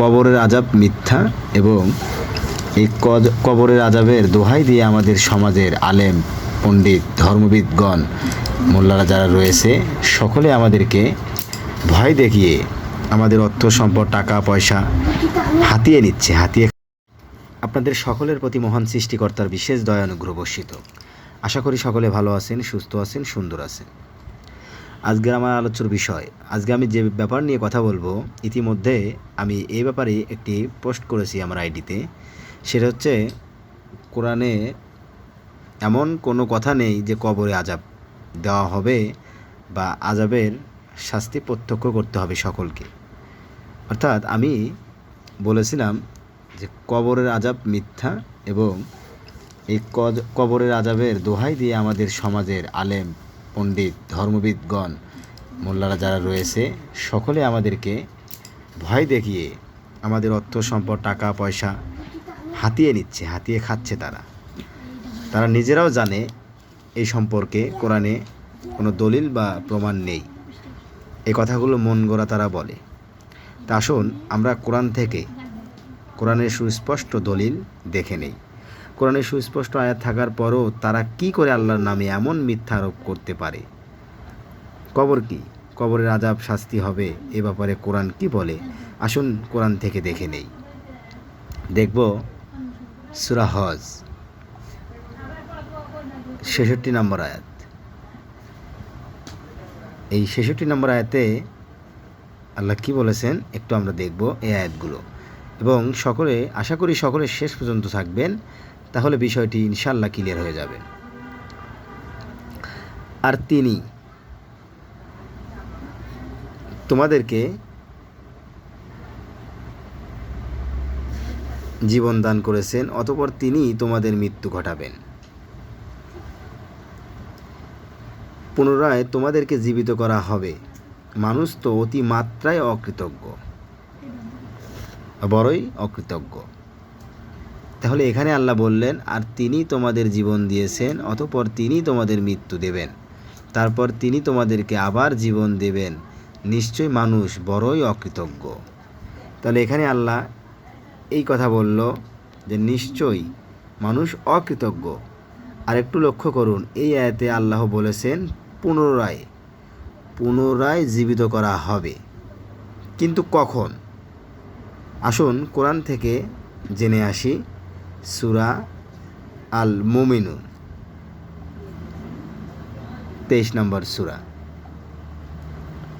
কবরের আজাব মিথ্যা এবং এই কবরের আজাবের দোহাই দিয়ে আমাদের সমাজের আলেম, পণ্ডিত, ধর্মবিদগণ, মোল্লারা যারা রয়েছে, সকলে আমাদেরকে ভয় দেখিয়ে আমাদের অর্থ সম্পদ, টাকা, পয়সা হাতিয়ে নিচ্ছে, হাতিয়ে আপনাদের সকলের প্রতি মহান সৃষ্টিকর্তার বিশেষ দয়ানুগ্রহ বর্ষিত। আশা করি সকলে ভালো আছেন, সুস্থ আছেন, সুন্দর আছেন। আজকের আমার আলোচ্যর বিষয়। আজকে আমি যে ব্যাপার নিয়ে কথা বলব, ইতিমধ্যে আমি এই ব্যাপারে একটি পোস্ট করেছি আমার আইডিতে। সেটা হচ্ছে, কোরআনে এমন কোনো কথা নেই যে কবরে আজাব দেওয়া হবে বা আজাবের শাস্তি প্রত্যক্ষ করতে হবে সকলকে। অর্থাৎ আমি বলেছিলাম যে কবরের আজাব মিথ্যা এবং এই কবরের আজাবের দোহাই দিয়ে আমাদের সমাজের আলেম পণ্ডিত, ধর্মবিদগণ, মোল্লারা যারা রয়েছে, সকলে আমাদেরকে ভয় দেখিয়ে আমাদের অর্থ সম্পদ, টাকা, পয়সা হাতিয়ে নিচ্ছে, হাতিয়ে খাচ্ছে তারা। তারা নিজেরাও জানে এই সম্পর্কে কোরআনে কোনো দলিল বা প্রমাণ নেই। এই কথাগুলো মন গড়া তারা বলে। তা আসুন আমরা কোরআন থেকে কোরআনের সুস্পষ্ট দলিল দেখে নেই। কোরআনের সুস্পষ্ট আয়াত থাকার পরও তারা কি করে আল্লাহর নামে এমন মিথ্যা আরোপ করতে পারে? কবর কি? কবরের আজাব শাস্তি হবে? এ ব্যাপারে কোরআন কি বলে? আসুন কোরআন থেকে দেখে নেই। দেখব সুরা হজ। ছেষট্টি নম্বর আয়াত। এই ছেষট্টি নম্বর আয়াতে আল্লাহ কি বলেছেন? একটু আমরা দেখব এই আয়াতগুলো। এবং সকলে, আশা করি সকলে শেষ পর্যন্ত থাকবেন। তাহলে বিষয়টি ইনশাল্লাহ ক্লিয়ার হয়ে যাবে। আর তিনি তোমাদেরকে জীবন দান করেছেন, অতপর তিনি তোমাদের মৃত্যু ঘটাবেন। পুনরায় তোমাদেরকে জীবিত করা হবে। মানুষ তো অতি মাত্রায় অকৃতজ্ঞ, বড়ই অকৃতজ্ঞ। তাহলে এখানে আল্লাহ বললেন, আর তিনি তোমাদের জীবন দিয়েছেন, অতপর তিনি তোমাদের মৃত্যু দেবেন। তারপর তিনি তোমাদেরকে আবার জীবন দেবেন। নিশ্চয় মানুষ বড়ই অকৃতজ্ঞ। তাহলে এখানে আল্লাহ এই কথা বলল যে, নিশ্চয়ই মানুষ অকৃতজ্ঞ। আর একটু লক্ষ্য করুন, এই আয়াতে আল্লাহ বলেছেন, পুনরায় পুনরায় জীবিত করা হবে। কিন্তু কখন? আসুন কোরআন থেকে জেনে আসি। সুরা আল মোমিনুন তেইশ নম্বর সুরা।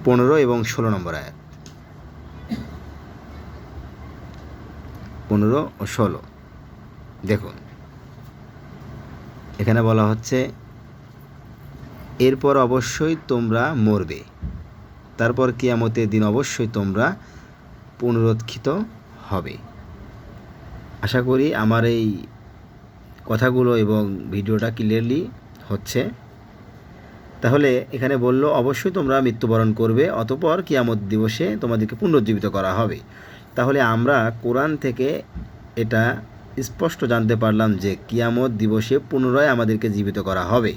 পনেরো এবং ষোলো নম্বর আয়াত। পনেরো ও ষোলো। দেখুন। এখানে বলা হচ্ছে, এরপর অবশ্যই তোমরা মরবে। তারপর কিয়ামতের দিন অবশ্যই তোমরা পুনরুত্থিত হবে। আশা করি আমার এই কথাগুলো এবং ভিডিওটা ক্লিয়ারলি হচ্ছে। তাহলে এখানে বলল, অবশ্যই তোমরা মৃত্যুবরণ করবে, অতপর কিয়ামত দিবসে তোমাদেরকে পুনরুজ্জীবিত করা হবে। তাহলে আমরা কোরআন থেকে এটা স্পষ্ট জানতে পারলাম যে কিয়ামত দিবসে পুনরায় আমাদেরকে জীবিত করা হবে।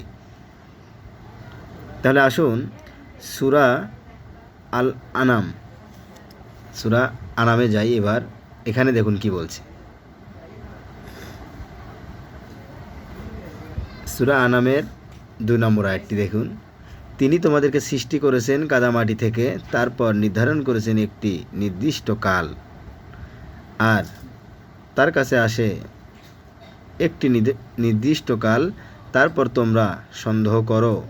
তাহলে আসুন, সুরা আল আনাম সুরা আনামে যাই এবার। এখানে দেখুন কি বলছে। সুরা আনামের দুই নম্বর আয়াতটি দেখুন। তিনি তোমাদেরকে সৃষ্টি করেছেন কাদামাটি থেকে, তারপর নির্ধারণ করেছেন একটি নির্দিষ্ট কাল। আর তার কাছে আসে একটি নির্দি- নির্দিষ্ট কাল, তারপর তোমরা সন্দেহ করো।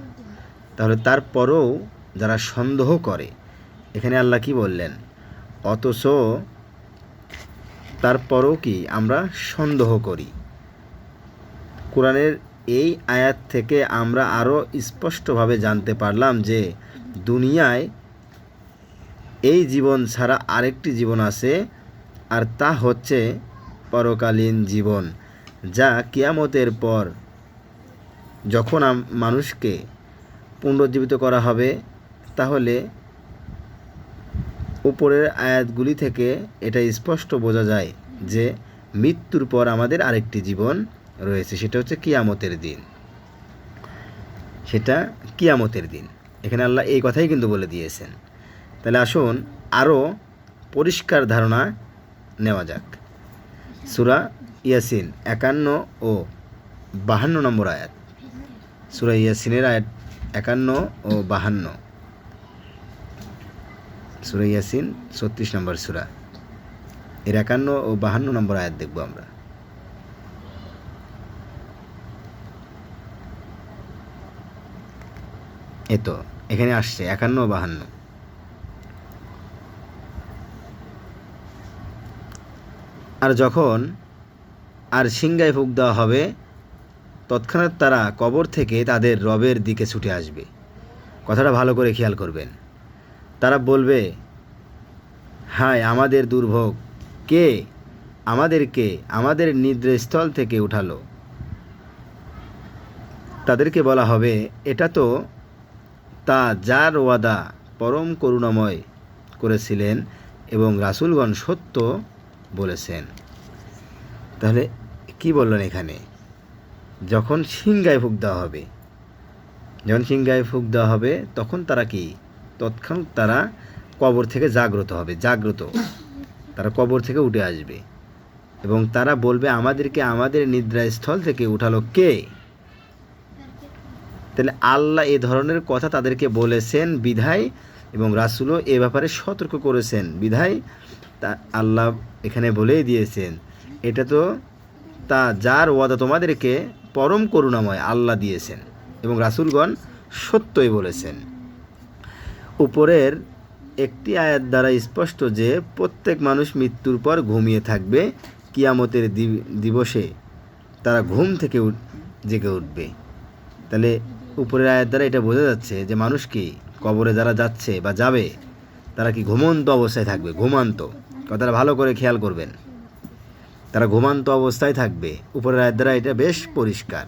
তাহলে তারপরও যারা সন্দেহ করে, এখানে আল্লাহ কি বললেন? অথচ তারপরও কি আমরা সন্দেহ করি? কোরআনের এই আয়াত থেকে আমরা আরও স্পষ্টভাবে জানতে পারলাম যে দুনিয়ায় এই জীবন ছাড়া আরেকটি জীবন আছে, আর তা হচ্ছে পরকালীন জীবন, যা কিয়ামতের পর যখন মানুষকে পুনরুজ্জীবিত করা হবে, তাহলে উপরের আয়াতগুলি থেকে এটা স্পষ্ট বোঝা যায় যে মৃত্যুর পর আমাদের আরেকটি জীবন রয়েছে, সেটা হচ্ছে কিয়ামতের দিন। সেটা কিয়ামতের দিন। এখানে আল্লাহ এই কথাই কিন্তু বলে দিয়েছেন। তাহলে আসুন আরও পরিষ্কার ধারণা নেওয়া যাক। সুরা ইয়াসিন একান্ন ও বাহান্ন নম্বর আয়াত। সুরা ইয়াসিনের আয়াত একান্ন ও বাহান্ন। সুরা ইয়াসিন ছত্রিশ নম্বর সুরা। এর একান্ন ও বাহান্ন নম্বর আয়াত দেখব আমরা। এ তো এখানে আসছে, একান্ন বাহান্ন। আর যখন আর সিংগায় ফুক দেওয়া হবে, তৎক্ষণাৎ তারা কবর থেকে তাদের রবের দিকে ছুটে আসবে। কথাটা ভালো করে খেয়াল করবেন। তারা বলবে, হায় আমাদের দুর্ভোগ, কে আমাদেরকে আমাদের নিদ্রাস্থল থেকে উঠালো? তাদেরকে বলা হবে, এটা তো তা যার ওয়াদা পরম করুণাময় করেছিলেন এবং রাসূলগণ সত্য বলেছেন। তাহলে কি বললেন এখানে? যখন সিংগায় ফুক দেওয়া হবে, যখন সিংগায় ফুক দেওয়া হবে, তখন তারা কি? তৎক্ষণাৎ তারা কবর থেকে জাগ্রত হবে, জাগ্রত। তারা কবর থেকে উঠে আসবে। এবং তারা বলবে, আমাদেরকে আমাদের নিদ্রাস্থল থেকে উঠালো কে? তাহলে আল্লাহ এ ধরনের কথা তাদেরকে বলেছেন, বিধায়, এবং রাসুলও এ ব্যাপারে সতর্ক করেছেন। বিধায় তা আল্লাহ এখানে বলেই দিয়েছেন, এটা তো তা যার ওয়াদা তোমাদেরকে পরম করুণাময় আল্লাহ দিয়েছেন, এবং রাসুলগণ সত্যই বলেছেন। উপরের একটি আয়াত দ্বারা স্পষ্ট যে প্রত্যেক মানুষ মৃত্যুর পর ঘুমিয়ে থাকবে কিয়ামতের দিবসে, তারা ঘুম থেকে জেগে উঠবে। তাহলে উপরের আয়ের দ্বারা এটা বোঝা যাচ্ছে যে মানুষ কি কবরে যারা যাচ্ছে বা যাবে, তারা কি ঘুমন্ত অবস্থায় থাকবে? ঘুমান্ত। কথাটা ভালো করে খেয়াল করবেন। তারা ঘুমান্ত অবস্থায় থাকবে। উপরের আয়ের দ্বারা এটা বেশ পরিষ্কার।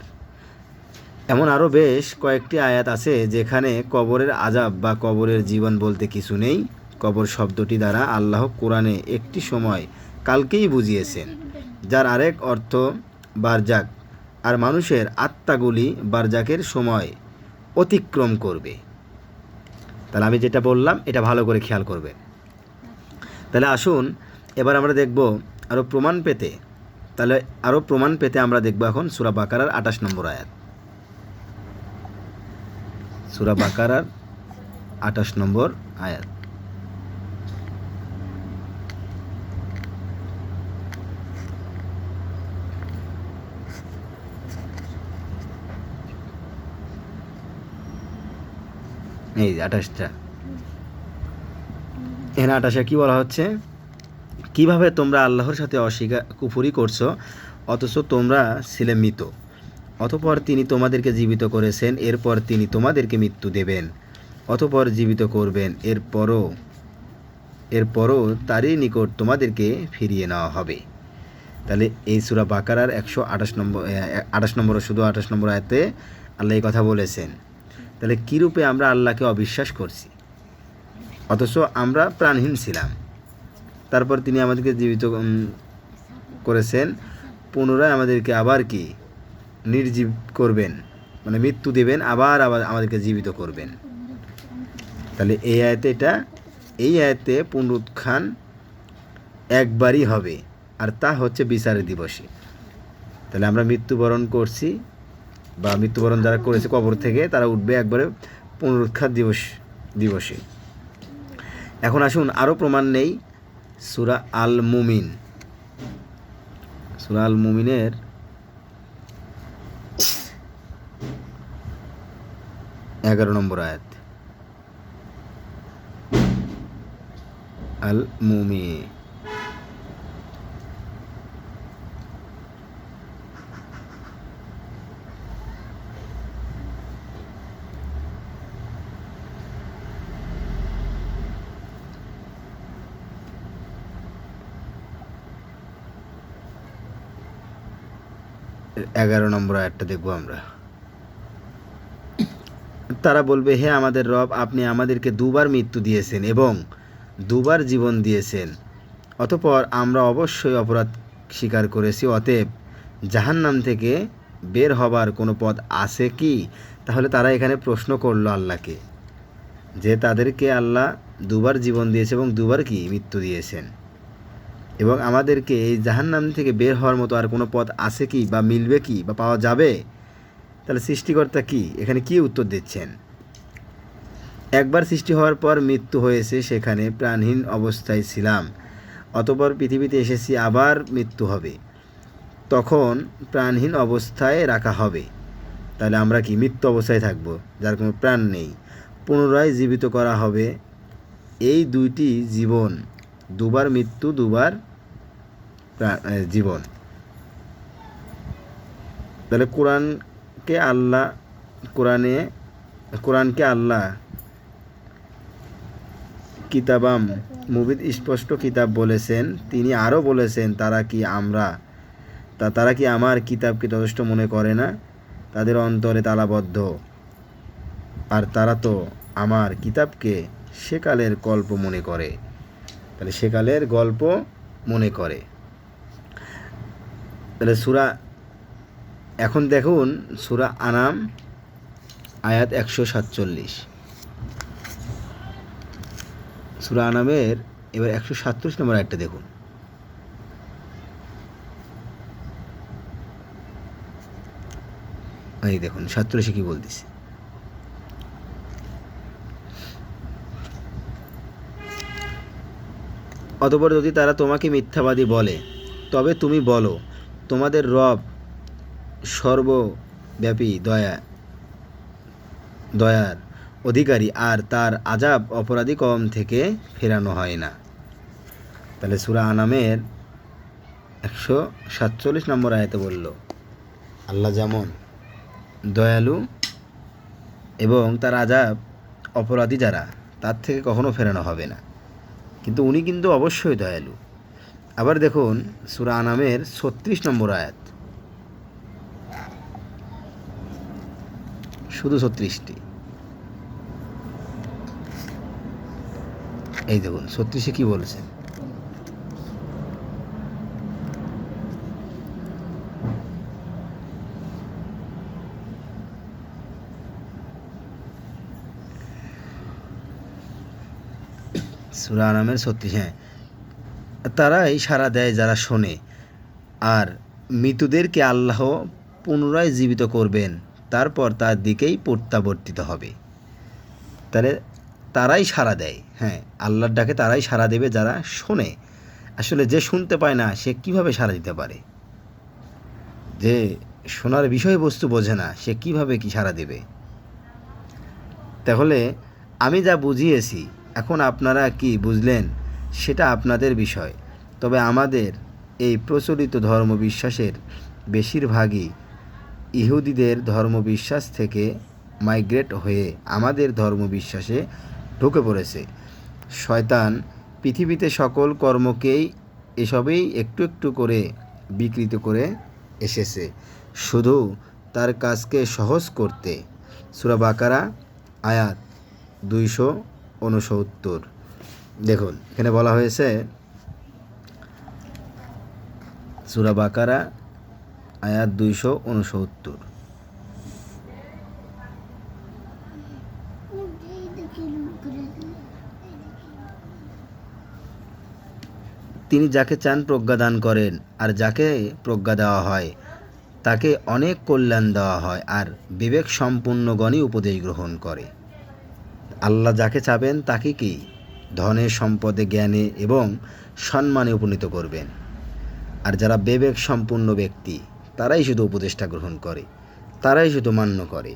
এমন আরও বেশ কয়েকটি আয়াত আছে যেখানে কবরের আজাব বা কবরের জীবন বলতে কিছু নেই। কবর শব্দটি দ্বারা আল্লাহ কোরআনে একটি সময় কালকেই বুঝিয়েছেন, যার আরেক অর্থ বারজাক। আর মানুষের আত্মাগুলি বারজাকের সময় অতিক্রম করবে। তাহলে আমি যেটা বললাম, এটা ভালো করে খেয়াল করবে। তাহলে আসুন, এবার আমরা দেখব আরও প্রমাণ পেতে। তাহলে আরও প্রমাণ পেতে আমরা দেখব এখন সুরা বাকারার আঠাশ নম্বর আয়াত। সুরা বাকারার আঠাশ নম্বর আয়াত। এই আঠাশটা। এখানে আঠাশে কি বলা হচ্ছে? কীভাবে তোমরা আল্লাহর সাথে অস্বীকার, কুফুরি করছ? অথচ তোমরা ছিলে মৃত। অতপর তিনি তোমাদেরকে জীবিত করেছেন, এরপর তিনি তোমাদেরকে মৃত্যু দেবেন। অতপর জীবিত করবেন, এরপরও এরপরও তারই নিকট তোমাদেরকে ফিরিয়ে নেওয়া হবে। তাহলে এই সুরা বাকারার একশো আঠাশ নম্বর আঠাশ নম্বর শুধু আঠাশ নম্বর আয়তে আল্লাহ এই কথা বলেছেন। তাহলে কীরূপে আমরা আল্লাহকে অবিশ্বাস করছি? অথচ আমরা প্রাণহীন ছিলাম। তারপর তিনি আমাদেরকে জীবিত করেছেন। পুনরায় আমাদেরকে আবার কি? নির্জীব করবেন। মানে মৃত্যু দেবেন, আবার আবার আমাদেরকে জীবিত করবেন। তাহলে এই আয়তে এটা, এই আয়তে পুনরুত্থান একবারই হবে। আর তা হচ্ছে বিচারের দিবসে। তাহলে আমরা মৃত্যুবরণ করছি। বা মৃত্যুবরণ যারা করেছে কবর থেকে, তারা উঠবে একবারে পুনরুত্থান দিবস, দিবসে। এখন আসুন, আরও প্রমাণ নেই সুরা আল মুমিন সুরা আল মুমিনের এগারো নম্বর আয়াত। আল মুমি এগারো নম্বর আয়াতটা দেখব আমরা। তারা বলবে, হে আমাদের রব, আপনি আমাদেরকে দুবার মৃত্যু দিয়েছেন এবং দুবার জীবন দিয়েছেন। অতপর আমরা অবশ্যই অপরাধ স্বীকার করেছি। অতএব জাহান্নাম থেকে বের হবার কোনো পথ আছে কি? তাহলে তারা এখানে প্রশ্ন করল আল্লাহকে যে তাদেরকে আল্লাহ দুবার জীবন দিয়েছে এবং দুবার কি মৃত্যু দিয়েছেন। এবং আমাদেরকে এই জাহান্নাম থেকে বের হওয়ার মতো আর কোনো পথ আছে কি বা মিলবে কি বা পাওয়া যাবে? তাহলে সৃষ্টিকর্তা কি? এখানে কি উত্তর দিচ্ছেন? একবার সৃষ্টি হওয়ার পর মৃত্যু হয়েছে, সেখানে প্রাণহীন অবস্থায় ছিলাম। অতপর পৃথিবীতে এসেছি, আবার মৃত্যু হবে। তখন প্রাণহীন অবস্থায় রাখা হবে। তাহলে আমরা কি মৃত্যু অবস্থায় থাকব? যার কোনো প্রাণ নেই। পুনরায় জীবিত করা হবে। এই দুইটি জীবন দুবার মৃত্যু, দুবার জীবন। তাহলে কোরআনকে আল্লাহ, কোরআনে, কোরআনকে আল্লাহ কিতাবাম মুবিদ স্পষ্ট কিতাব বলেছেন, তিনি আরও বলেছেন, তারা কি আমরা, তা তারা কি আমার কিতাবকে যথেষ্ট মনে করে না? তাদের অন্তরে তালাবদ্ধ। আর তারা তো আমার কিতাবকে সেকালের গল্প মনে করে। তাহলে সেকালের গল্প মনে করে। তাহলে সুরা, এখন দেখুন সুরা আনাম, আয়াত একশো সাতচল্লিশ। সুরা আনামের এবার একশো সাতচল্লিশ নম্বর আয়াতটা দেখুন। এই দেখুন, সাতচল্লিশে কি বলতেছে? অতপর যদি তারা তোমাকে মিথ্যাবাদী বলে, তবে তুমি বলো, তোমাদের রব সর্বব্যাপী দয়া, দয়ার অধিকারী, আর তার আজাব অপরাধী কম থেকে ফেরানো হয় না। তাহলে সুরা আনামের একশো সাতচল্লিশ নম্বর আয়তে বলল, আল্লাহ যেমন দয়ালু এবং তার আজাব অপরাধী যারা, তার থেকে কখনো ফেরানো হবে না। কিন্তু উনি কিন্তু অবশ্যই দয়ালু। আবার দেখুন, সুরা আনামের ছত্রিশ নম্বর আয়াত। শুধু ছত্রিশটি। এই দেখুন, ছত্রিশে কি বলেছেন সুরা আনামের ছত্রিশ হ্যাঁ। তারাই সাড়া দেয় যারা শোনে। আর মৃতদেরকে আল্লাহ পুনরায় জীবিত করবেন, তারপর তার দিকেই প্রত্যাবর্তিত হবে। তাহলে তারাই সাড়া দেয় হ্যাঁ। আল্লাহর ডাকে তারাই সাড়া দেবে যারা শোনে। আসলে যে শুনতে পায় না, সে কীভাবে সাড়া দিতে পারে? যে শোনার বিষয়বস্তু বোঝে না, সে কীভাবে কি সাড়া দেবে? তাহলে আমি যা বুঝিয়েছি এখন আপনারা কি বুঝলেন? সেটা আপনাদের বিষয়। তবে আমাদের এই প্রচলিত ধর্মবিশ্বাসের বেশিরভাগই ইহুদিদের ধর্মবিশ্বাস থেকে মাইগ্রেট হয়ে আমাদের ধর্মবিশ্বাসে ঢুকে পড়েছে। শয়তান পৃথিবীতে সকল কর্মকেই এসবেই একটু একটু করে বিকৃত করে এসেছে। শুধু তার কাজকে সহজ করতে। সুরা বাকারা, আয়াত দুইশো উনসত্তর দেখুন, এখানে বলা হয়েছে, সুরা বাকারা, আয়াত দুইশো উনসত্তর তিনি যাকে চান প্রজ্ঞা দান করেন, আর যাকে প্রজ্ঞা দেওয়া হয়, তাকে অনেক কল্যাণ দেওয়া হয়, আর বিবেক সম্পূর্ণগণই উপদেশ গ্রহণ করে। আল্লাহ যাকে চাবেন তাকে কি ধনে, সম্পদে, জ্ঞানে এবং সম্মানে উপনীত করবেন। আর যারা বিবেক সম্পূর্ণ ব্যক্তি, তারাই শুধু উপদেষ্টা গ্রহণ করে, তারাই শুধু মান্য করে।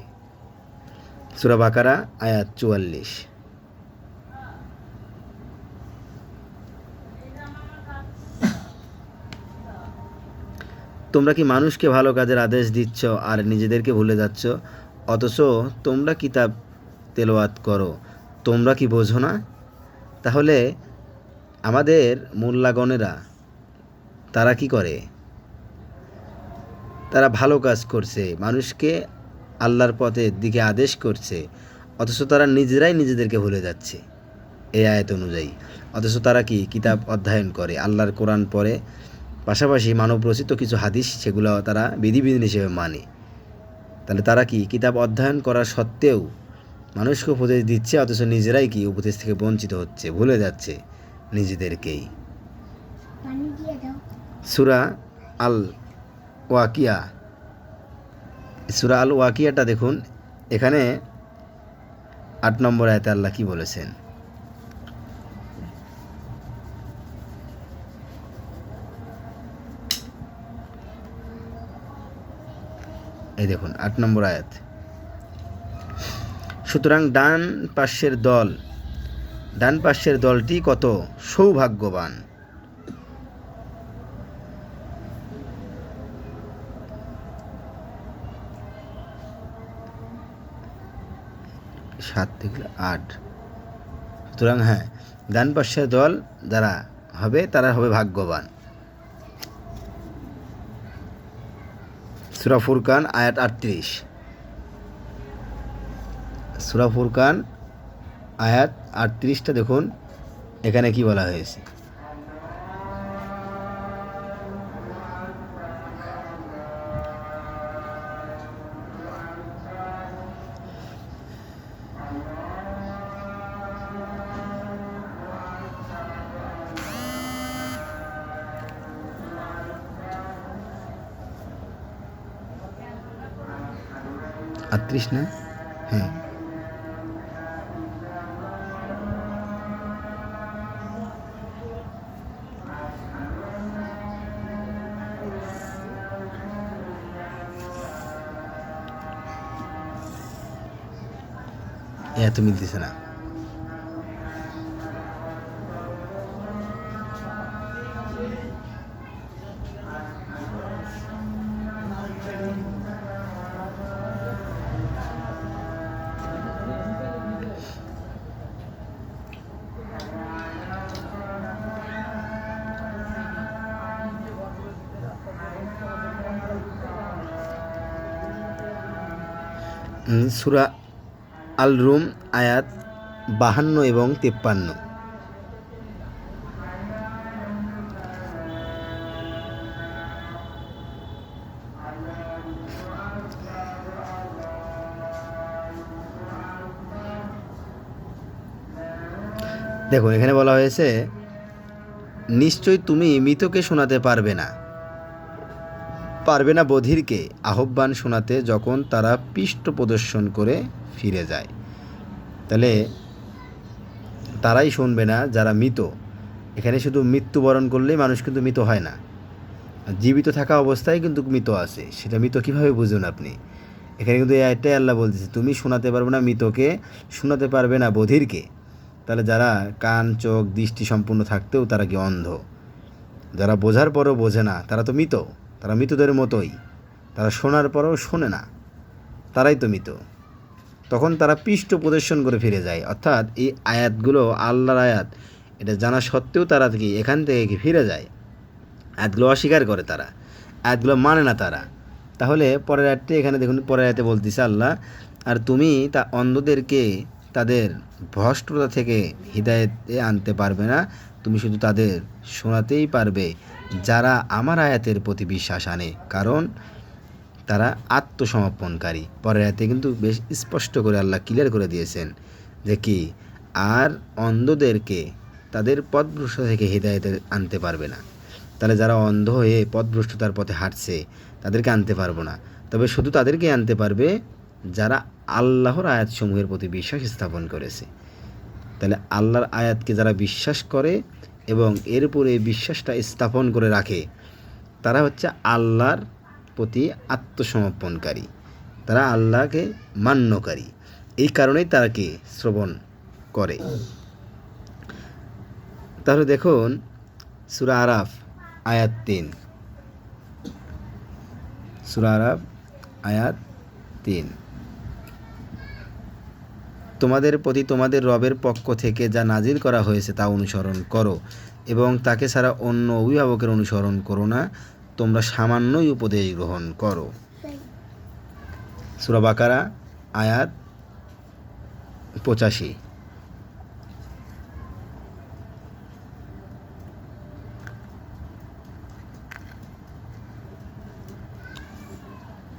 সুরা বাকারা, আয়াত চুয়াল্লিশ। তোমরা কি মানুষকে ভালো কাজের আদেশ দিচ্ছ আর নিজেদেরকে ভুলে যাচ্ছ? অথচ তোমরা কিতাব তেলাওয়াত করো। তোমরা কি বোঝো না? তাহলে আমাদের মোল্লাগণেরা, তারা কি করে? তারা ভালো কাজ করছে, মানুষকে আল্লাহর পথের দিকে আদেশ করছে, অথচ তারা নিজেরাই নিজেদেরকে ভুলে যাচ্ছে এই আয়ত অনুযায়ী। অথচ তারা কি কিতাব অধ্যয়ন করে, আল্লাহর কোরআন পড়ে? পাশাপাশি মানব রচিত কিছু হাদিস সেগুলো তারা বিধিবিধান হিসেবে মানে। তাহলে তারা কি কিতাব অধ্যয়ন করা সত্ত্বেও মানুষকে উপদেশ দিচ্ছে, অথচ নিজেরাই কি উপদেশ থেকে বঞ্চিত হচ্ছে, ভুলে যাচ্ছে নিজেদেরকেই। সুরা আল ওয়াকিয়া সুরা আল ওয়াকিয়াটা দেখুন, এখানে আট নম্বর আয়তে আল্লাহ কি বলেছেন? এই দেখুন, আট নম্বর আয়াত। সুতরাং ডান পাশের দল, ডান পাশের দলটি কত? সৌভাগ্যবান। সাত থেকে আট। সুতরাং হ্যাঁ ডান পাশের দল যারা হবে, তারা হবে ভাগ্যবান। সুরা ফুরকান, আয়াত আটত্রিশ। সুরা ফুরকান আয়াত আটত্রিশটা দেখুন এখানে কি বলা হয়েছে? আটত্রিশ না? হ্যাঁ। এত মিলতেছে না উম, সুরা আল রুম আয়াত বাহান্ন এবং তেপ্পান্ন। দেখুন, এখানে বলা হয়েছে, নিশ্চয় তুমি মৃতকে শোনাতে পারবে না। পারবে না বধিরকে আহ্বান শোনাতে যখন তারা পৃষ্ঠ প্রদর্শন করে ফিরে যায়। তাহলে তারাই শুনবে না যারা মৃত। এখানে শুধু মৃত্যুবরণ করলেই মানুষ কিন্তু মৃত হয় না। জীবিত থাকা অবস্থায় কিন্তু মৃত আছে। সেটা মৃত কীভাবে বুঝুন আপনি? এখানে কিন্তু এটাই আল্লাহ বলতেছে, তুমি শোনাতে পারবে না মৃতকে, শোনাতে পারবে না বধিরকে। তাহলে যারা কান, চোখ, দৃষ্টি সম্পূর্ণ থাকতেও তারা কি অন্ধ? যারা বোঝার পরও বোঝে না, তারা তো মৃত। তারা মৃতদের মতোই। তারা শোনার পরও শোনে না। তারাই তো মৃত। তখন তারা পৃষ্ঠ প্রদর্শন করে ফিরে যায়। অর্থাৎ এই আয়াতগুলো আল্লাহর আয়াত। এটা জানা সত্ত্বেও তারা কি এখান থেকে কি ফিরে যায়? আয়াতগুলো অস্বীকার করে তারা। আয়াতগুলো মানে না তারা। তাহলে পরের আয়াতটি এখানে দেখুন, পরের আয়াতে বলতেছে আল্লাহ, আর তুমি তা অন্ধদেরকে তাদের ভ্রষ্টতা থেকে হৃদায়তে আনতে পারবে না। তুমি শুধু তাদের শোনাতেই পারবে, যারা আমার আয়াতের প্রতি বিশ্বাস আনে। কারণ তারা আত্মসমর্পণকারী। পরের আয়াতে কিন্তু বেশ স্পষ্ট করে আল্লাহ ক্লিয়ার করে দিয়েছেন যে কি, আর অন্ধদেরকে তাদের পথভ্রষ্ট থেকে হৃদায়তে আনতে পারবে না। তাহলে যারা অন্ধ হয়ে পথভ্রষ্টতার পথে হাঁটছে, তাদেরকে আনতে পারব না। তবে শুধু তাদেরকে আনতে পারবে যারা আল্লাহর আয়াতসমূহের প্রতি বিশ্বাস স্থাপন করেছে। তাহলে আল্লাহর আয়াতকে যারা বিশ্বাস করে এবং এর উপরে এই বিশ্বাসটা স্থাপন করে রাখে, তারা হচ্ছে আল্লাহর প্রতি আত্মসমর্পণকারী। তারা আল্লাহকে মান্যকারী। এই কারণেই তারা কি শ্রবণ করে? তাহলে দেখুন, সুরা আরাফ, আয়াত তিন। সুরা আরাফ, আয়াত তিন। তোমাদের প্রতি তোমাদের রবের পক্ষ থেকে যা নাজিল করা হয়েছে তা অনুসরণ করো এবং তাকে ছাড়া অন্য অভিভাবকের অনুসরণ করো না। তোমরা সামান্যই উপদেশ গ্রহণ করো। সুরা বাকারা, আয়াত পঁচাশি।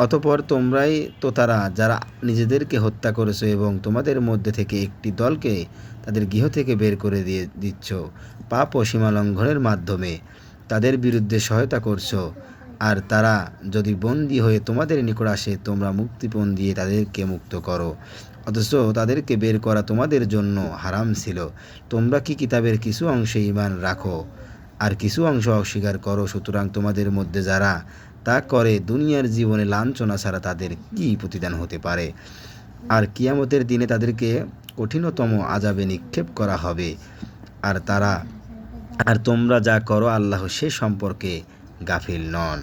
অতপর তোমরাই তো তারা যারা নিজেদেরকে হত্যা করেছ এবং তোমাদের মধ্যে থেকে একটি দলকে তাদের গৃহ থেকে বের করে দিয়ে দিচ্ছ, পাপ ও সীমা লঙ্ঘনের মাধ্যমে। তাদের বিরুদ্ধে সহায়তা করছ। আর তারা যদি বন্দী হয়ে তোমাদের নিকট আসে, তোমরা মুক্তিপণ দিয়ে তাদেরকে মুক্ত করো। অথচ তাদেরকে বের করা তোমাদের জন্য হারাম ছিল। তোমরা কি কিতাবের কিছু অংশে ইমান রাখো? আর কিছু অংশ অস্বীকার করো, সুতরাং তোমাদের মধ্যে যারা তা করে, দুনিয়ার জীবনে লাঞ্ছনা ছাড়া তাদের কি প্রতিদান হতে পারে? আর কিয়ামতের দিনে তাদেরকে কঠিনতম আজাবে নিক্ষেপ করা হবে। আর তারা আর তোমরা যা করো আল্লাহ সে সম্পর্কে গাফিল নন।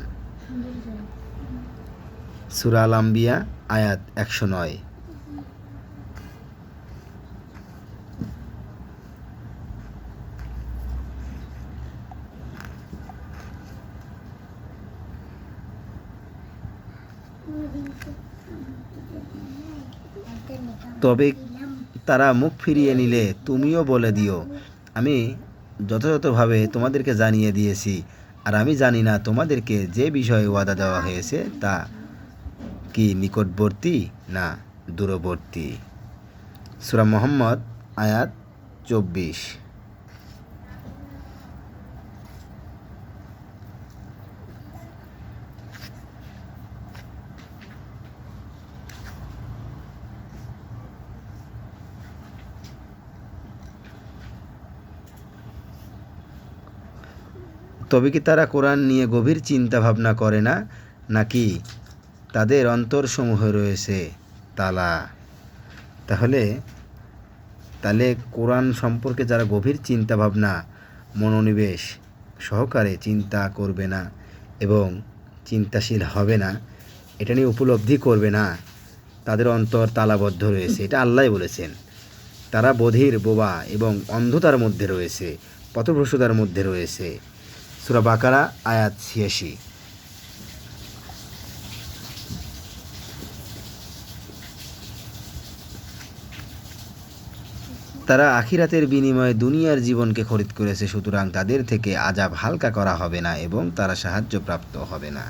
সুরা আল আম্বিয়া আয়াত একশো নয়। তবে তারা মুখ ফিরিয়ে নিলে তুমিও বলে দিও, আমি যথাযথভাবে তোমাদেরকে জানিয়ে দিয়েছি। আর আমি জানি না তোমাদেরকে যে বিষয়ে ওয়াদা দেওয়া হয়েছে তা কি নিকটবর্তী না দূরবর্তী। সুরা মোহাম্মদ, আয়াত চব্বিশ। তবে কি তারা কোরআন নিয়ে গভীর চিন্তা ভাবনা করে না? নাকি তাদের অন্তরসমূহে রয়েছে তালা? তাহলে তাহলে কোরআন সম্পর্কে যারা গভীর চিন্তা ভাবনা মনোনিবেশ সহকারে চিন্তা করবে না এবং চিন্তাশীল হবে না, এটা নিয়ে উপলব্ধি করবে না, তাদের অন্তর তালাবদ্ধ রয়েছে। এটা আল্লাহ বলেছেন। তারা বধির, বোবা এবং অন্ধতার মধ্যে রয়েছে, পথভ্রষ্টতার মধ্যে রয়েছে। সুরা বাকারা, আয়াত ছিয়াশি। তারা আখিরাতের বিনিময়ে দুনিয়ার জীবনকে খরিদ করেছে, সুতরাং তাদের থেকে আজাব হালকা করা হবে না এবং তারা সাহায্যপ্রাপ্ত হবে না।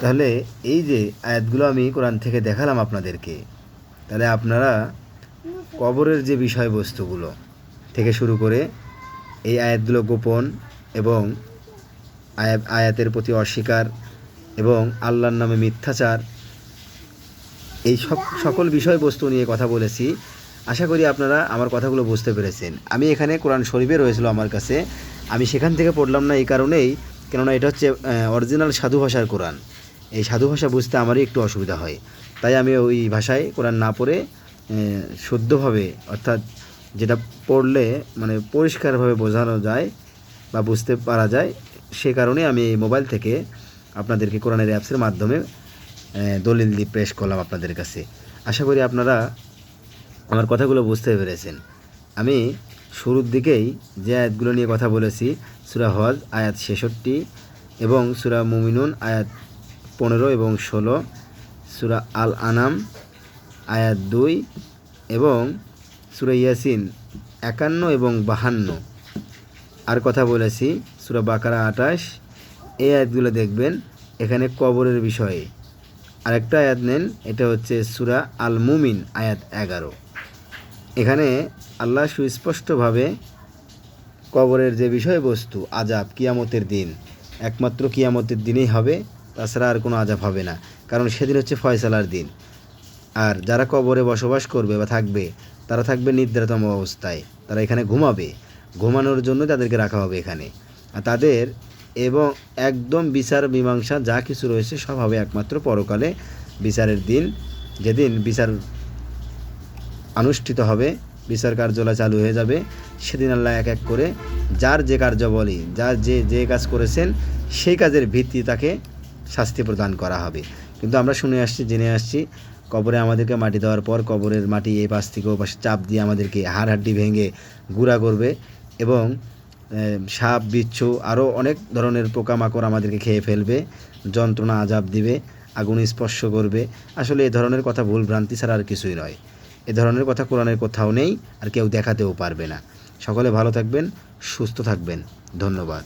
তাহলে এই যে আয়াতগুলো আমি কোরআন থেকে দেখালাম আপনাদেরকে, তাহলে আপনারা কবরের যে বিষয়বস্তুগুলো থেকে শুরু করে এই আয়াতগুলো গোপন এবং আয়াত আয়াতের প্রতি অস্বীকার এবং আল্লাহর নামে মিথ্যাচার, এই সব সকল বিষয়বস্তু নিয়ে কথা বলেছি। আশা করি আপনারা আমার কথাগুলো বুঝতে পেরেছেন। আমি এখানে কোরআন শরীফে রয়েছিল আমার কাছে। আমি সেখান থেকে পড়লাম না এই কারণেই, কেননা এটা হচ্ছে অরিজিনাল সাধু ভাষার কোরআন। এই সাধু ভাষা বুঝতে আমারই একটু অসুবিধা হয়। তাই আমি ওই ভাষায় কোরআন না পড়ে শুদ্ধভাবে, অর্থাৎ যেটা পড়লে মানে পরিষ্কারভাবে বোঝানো যায় বা বুঝতে পারা যায়, সে কারণে আমি এই মোবাইল থেকে আপনাদেরকে কোরআনের অ্যাপসের মাধ্যমে দলিল দিয়ে পেশ করলাম আপনাদের কাছে। আশা করি আপনারা আমার কথাগুলো বুঝতে পেরেছেন। আমি শুরুর দিকেই যে আয়াতগুলো নিয়ে কথা বলেছি, সুরা হজ, আয়াত ছেষট্টি এবং সুরা মুমিনুন, আয়াত পনেরো এবং ষোলো, সুরা আল আনাম আয়াত দুই এবং সুরা ইয়াসিন একান্ন এবং বাহান্ন। আর কথা বলেছি, সুরা বাকারা আটাশ এই আয়াতগুলো দেখবেন, এখানে কবরের বিষয়ে। আরেকটা আয়াত নেন, এটা হচ্ছে সুরা আল মুমিন আয়াত এগারো। এখানে আল্লাহ সুস্পষ্টভাবে কবরের যে বিষয়বস্তু, আজাব, কিয়ামতের দিন, একমাত্র কিয়ামতের দিনেই হবে, তাছাড়া আর কোনো আজাব হবে না, কারণ সেদিন হচ্ছে ফয়সালার দিন। আর যারা কবরে বসবাস করবে বা থাকবে, তারা থাকবে নিদ্রাতম অবস্থায়, তারা এখানে ঘুমাবে। ঘুমানোর জন্য তাদেরকে রাখা হবে এখানে। আর তাদের এবং একদম বিচার মীমাংসা যা কিছু রয়েছে সব হবে একমাত্র পরকালে বিচারের দিন। যেদিন বিচার অনুষ্ঠিত হবে, বিচার কার্যালয় চালু হয়ে যাবে, সেদিন আল্লাহ এক এক করে যার যে কার্য বলি যার যে যে কাজ করেছেন, সেই কাজের ভিত্তি তাকে শাস্তি প্রদান করা হবে। কিন্তু আমরা শুনে আসছি, জেনে আসছি, কবরে আমাদেরকে মাটি দেওয়ার পর কবরের মাটি এই পাশ থেকে ও পাশে চাপ দিয়ে আমাদেরকে হাড় হাড্ডি ভেঙে গুঁড়া করবে। এবং সাপ, বিচ্ছু আরও অনেক ধরনের পোকামাকড় আমাদেরকে খেয়ে ফেলবে, যন্ত্রণা আজাব দিবে, আগুন স্পর্শ করবে। আসলে এ ধরনের কথা ভুল ভ্রান্তি ছাড়া আর কিছুই নয়। এ ধরনের কথা কোরআনের কোথাও নেই আর কেউ দেখাতেও পারবে না। সকলে ভালো থাকবেন, সুস্থ থাকবেন। ধন্যবাদ।